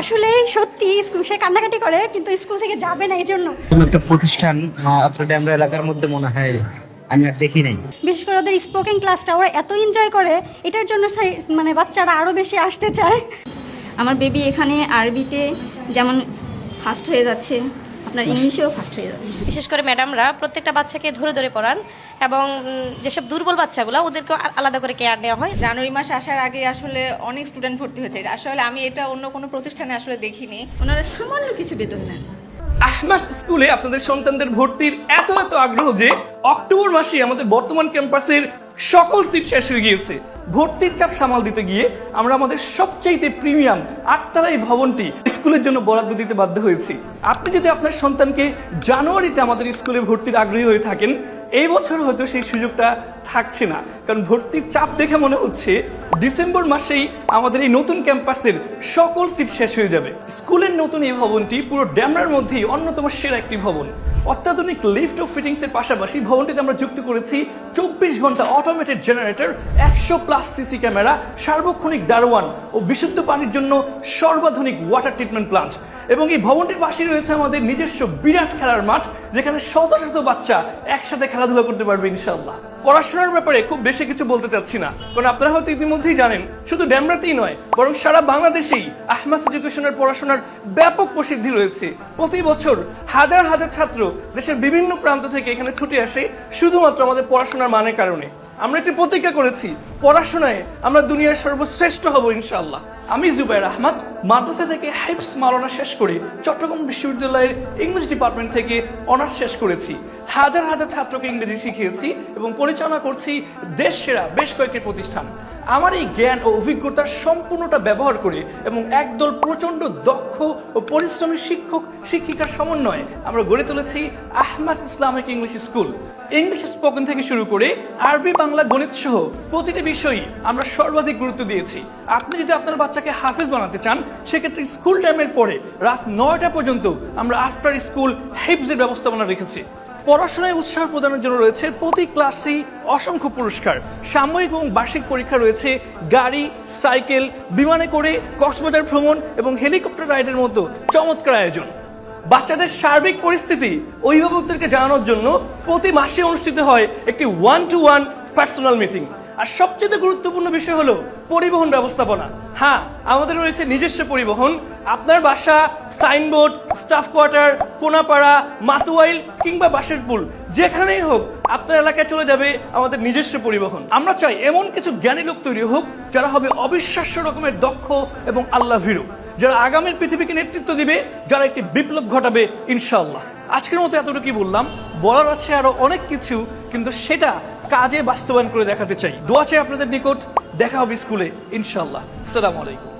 আসলেই সত্যি স্কুল সে কান্নাকাটি করে কিন্তু স্কুল থেকে যাবে না এই জন্য কোনো একটা প্রতিষ্ঠান আত্রা ড্যামরা এলাকার মধ্যে মনে হয় আমি আর দেখি নাই। বিশেষ করে ওদের স্পোকেন ক্লাসটা ওরা এত এনজয় করে এটার জন্য মানে বাচ্চারা আরও বেশি আসতে চায়। আমার বেবি এখানে আরবিতে যেমন ফার্স্ট হয়ে যাচ্ছে আপনার ইংলিশেও ফার্স্ট হয়ে যাচ্ছে। বিশেষ করে ম্যাডামরা প্রত্যেকটা বাচ্চাকে ধরে ধরে পড়ান এবং যেসব দুর্বল বাচ্চাগুলো ওদেরকে আলাদা করে কেয়ার নেওয়া হয়। জানুয়ারি মাস আসার আগে আসলে অনেক স্টুডেন্ট ভর্তি হয়েছে। আসলে আমি এটা অন্য কোনো প্রতিষ্ঠানে আসলে দেখিনি। ওনারা সামান্য কিছু বেতন নেন। আহমাস স্কুলে আপনাদের সন্তানদের ভর্তির এত এত আগ্রহ যে অক্টোবর মাসে আমাদের বর্তমান ক্যাম্পাসের সকল সিট শেষ হয়ে গিয়েছে। ভর্তির চাপ সামাল দিতে গিয়ে আমরা আমাদের সবচাইতে প্রিমিয়াম আটতলা এই ভবনটি স্কুলের জন্য বরাদ্দ দিতে বাধ্য হয়েছি। আপনি যদি আপনার সন্তানকে জানুয়ারিতে আমাদের স্কুলে ভর্তির আগ্রহী হয়ে থাকেন এই বছর হয়তো সেই সুযোগটা থাকছে না। কারণ ভর্তির চাপ দেখে মনে হচ্ছে ডিসেম্বর মাসেই আমাদের এই নতুন ক্যাম্পাসের সকল সিট শেষ হয়ে যাবে। স্কুলের নতুন এই ভবনটি পুরো ড্যামরার মধ্যেই অন্যতম সেরা একটি ভবন। অত্যাধুনিক লিফট ও ফিটিংস এর পাশাপাশি ভবনটিতে আমরা যুক্ত করেছি চব্বিশ ঘণ্টা অটোমেটেড জেনারেটর একশো প্লাস সিসি ক্যামেরা সার্বক্ষণিক দারোয়ান ও বিশুদ্ধ পানির জন্য সর্বাধুনিক ওয়াটার ট্রিটমেন্ট প্লান্ট এবং এই ভবনটির পাশেই রয়েছে আমাদের নিজস্ব বিরাট খেলার মাঠ, যেখানে শত শত বাচ্চা একসাথে খেলাধুলা করতে পারবে ইনশাল্লাহ পড়াশোনার ব্যাপারে খুব বেশি কিছু বলতে চাচ্ছি না, কারণ আপনারা হয়তো ইতিমধ্যেই জানেন, শুধু ড্যামরাতেই নয়, বরং সারা বাংলাদেশেই আহমাস এডুকেশনের পড়াশোনার ব্যাপক প্রসিদ্ধি রয়েছে। প্রতি বছর হাজার হাজার ছাত্র দেশের বিভিন্ন প্রান্ত থেকে এখানে ছুটে আসে, শুধুমাত্র আমাদের পড়াশোনার মানের কারণে। আমরা একটি প্রতিজ্ঞা করেছি, পড়াশোনায় আমরা দুনিয়ার সর্বশ্রেষ্ঠ হব ইনশাল্লাহ আমি জুবাইর আহমদ, মাদ্রাসা থেকে হাইপস মালানা শেষ করে চট্টগ্রাম বিশ্ববিদ্যালয়ের ইংলিশ ডিপার্টমেন্ট থেকে অনার্স শেষ করেছি। হাজার হাজার ছাত্রকে ইংরেজি শিখিয়েছি এবং পরিচালনা করছি দেশ সেরা বেশ কয়েকটি প্রতিষ্ঠান। আমার এই জ্ঞান ও অভিজ্ঞতা সম্পূর্ণটা ব্যবহার করে এবং একদল প্রচণ্ড দক্ষ ও পরিশ্রমী শিক্ষক শিক্ষিকার সমন্বয়ে আমরা গড়ে তুলেছি Ahmad Islamic English school. English spoken থেকে শুরু করে আরবি, বাংলা, গণিত সহ প্রতিটি বিষয়ই আমরা সর্বাধিক গুরুত্ব দিয়েছি। আপনি যদি আপনার বাচ্চাকে হাফেজ বানাতে চান, সেক্ষেত্রে স্কুল টাইমের পরে রাত নয়টা পর্যন্ত আমরা আফটার স্কুল হেফজের ব্যবস্থাপনা রেখেছি। পড়াশোনায় উৎসাহ প্রদানের জন্য রয়েছে প্রতি ক্লাসেই অসংখ্য পুরস্কার। সাময়িক এবং বার্ষিক পরীক্ষা রয়েছে গাড়ি, সাইকেল, বিমানে করে কক্সবাজার ভ্রমণ এবং হেলিকপ্টার রাইডের মতো চমৎকার আয়োজন। বাচ্চাদের সার্বিক পরিস্থিতি অভিভাবকদেরকে জানানোর জন্য প্রতি মাসে অনুষ্ঠিত হয় একটি one to one personal meeting আর সবচেয়ে গুরুত্বপূর্ণ বিষয় হলো পরিবহন ব্যবস্থাপনা। হ্যাঁ আমাদের রয়েছে নিজস্ব পরিবহন। আপনার বাসা, signboard, staff quarter, Konapara, Matuail কিংবা বাসের পুল, যেখানেই হোক আপনার এলাকায় চলে যাবে আমাদের নিজস্ব পরিবহন। আমরা চাই এমন কিছু জ্ঞানী লোক তৈরি হোক যারা হবে অবিশ্বাস্য রকমের দক্ষ এবং আল্লাহ ভীরু। যারা আগামীর পৃথিবীকে নেতৃত্ব দিবে, যারা একটি বিপ্লব ঘটাবে ইনশাল্লাহ আজকের মতো এতটুকুই বললাম। বলার আছে আরও অনেক কিছু কিন্তু সেটা কাজে বাস্তবায়ন করে দেখাতে চাই। দোয়া চাই আপনাদের নিকট। দেখা হবে স্কুলে ইনশাল্লাহ সালাম আলাইকুম।